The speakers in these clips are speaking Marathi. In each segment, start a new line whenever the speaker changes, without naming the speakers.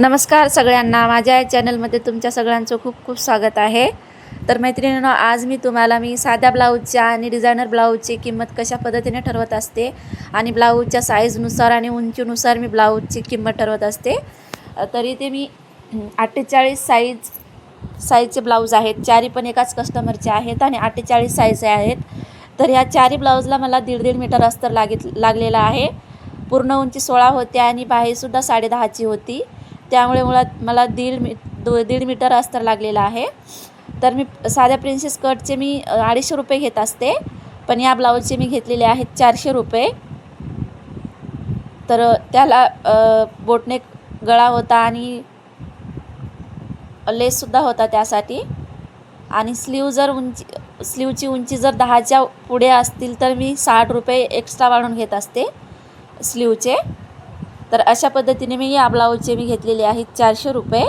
नमस्कार सगळ्यांना. माझ्या या चॅनलमध्ये तुमच्या सगळ्यांचं खूप खूप स्वागत आहे. तर मैत्रिणींनो आज मी तुम्हाला मी साध्या ब्लाऊजच्या आणि डिझायनर ब्लाऊजची किंमत कशा पद्धतीने ठरवत असते आणि ब्लाऊजच्या साईजनुसार आणि उंचीनुसार मी ब्लाऊजची किंमत ठरवत असते. तरी ते मी अठ्ठेचाळीस साईज साईजचे ब्लाऊज आहेत. चारी पण एकाच कस्टमरचे आहेत आणि अठ्ठेचाळीस साईज आहेत. तर ह्या चारी ब्लाऊजला मला दीड दीड मीटर अस्तर लागित लागलेला आहे. पूर्ण उंची सोळा होते आणि बाहेरसुद्धा साडेदहाची होती. त्यामुळे मुळात मला दीड मी दो दीड मीटर अस्तर लागलेला आहे. तर मी साध्या प्रिन्सेस कटचे मी अडीचशे रुपये घेत असते. पण या ब्लाऊजचे मी घेतलेले आहेत चारशे रुपये. तर त्याला बोटने गळा होता आणि लेससुद्धा होता त्यासाठी. आणि स्लीव जर उंची स्लीवची उंची जर दहाच्या पुढे असतील तर मी साठ रुपये एक्स्ट्रा वाढून घेत असते स्लीवचे. तर अशा पद्धतीने मी या ब्लाऊजचे मी घेतलेले आहेत चारशे रुपये.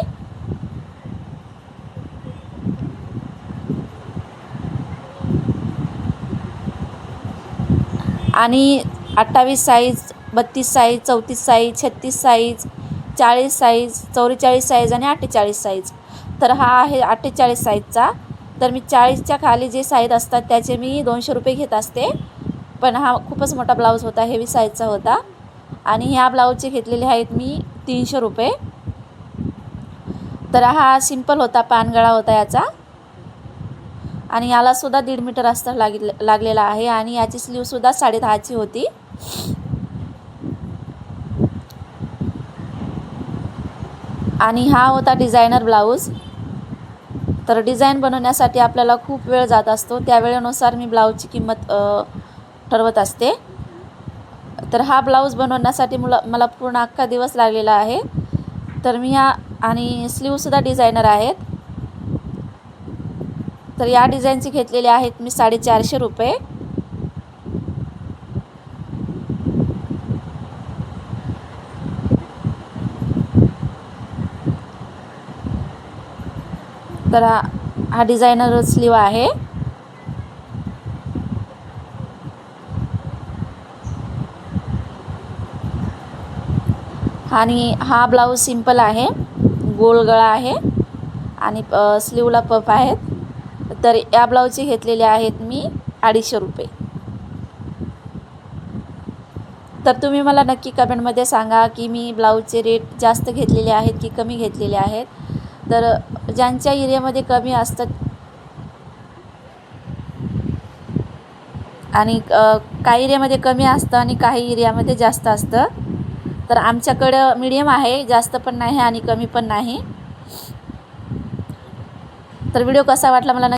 आणि अठ्ठावीस साईज बत्तीस साईज चौतीस साईज छत्तीस साईज चाळीस साईज चौवेचाळीस साईज आणि अठ्ठेचाळीस साईज तर हा आहे अठ्ठेचाळीस साईजचा तर मी चाळीसच्या खाली जे साईज असतात त्याचे मी दोनशे रुपये घेत असते. पण हा खूपच मोठा ब्लाऊज होता हेवी साईजचा होता. आणि ह्या ब्लाऊजचे घेतलेले आहेत मी तीनशे रुपये. तर हा सिंपल होता पानगळा होता याचा. आणि यालासुद्धा दीड मीटर अस्तर लागिल लागलेला आहे आणि याची स्लीवसुद्धा साडेदहाची होती. आणि हा होता डिझायनर ब्लाऊज. तर डिझाईन बनवण्यासाठी आपल्याला खूप वेळ जात असतो. त्या वेळेनुसार मी ब्लाऊजची किंमत ठरवत असते. तर हा ब्लाऊज बनवण्यासाठी मुला मला पूर्ण अख्खा दिवस लागलेला आहे. तर मी या आणि स्लीवसुद्धा डिझायनर आहेत. तर या डिझाईनचे घेतलेले आहेत मी साडेचारशे रुपये. तर हा हा डिझायनर स्लीव आहे. आणि हा ब्लाऊज सिंपल आहे. गोल गळा आहे आणि स्लीवला पफ आहेत. तर या ब्लाऊजचे घेतलेले आहेत मी अडीचशे रुपये. तर तुम्ही मला नक्की कमेंटमध्ये सांगा की मी ब्लाऊजचे रेट जास्त घेतलेले आहेत की कमी घेतलेले आहेत. तर ज्यांच्या एरियामध्ये कमी असतात आणि काही एरियामध्ये कमी असतं आणि काही एरियामध्ये जास्त असतं तर आमच्याकडं मीडियम आहे जास्त पण नाही आणि कमी पण नाही. तर व्हिडिओ कसा वाटला मला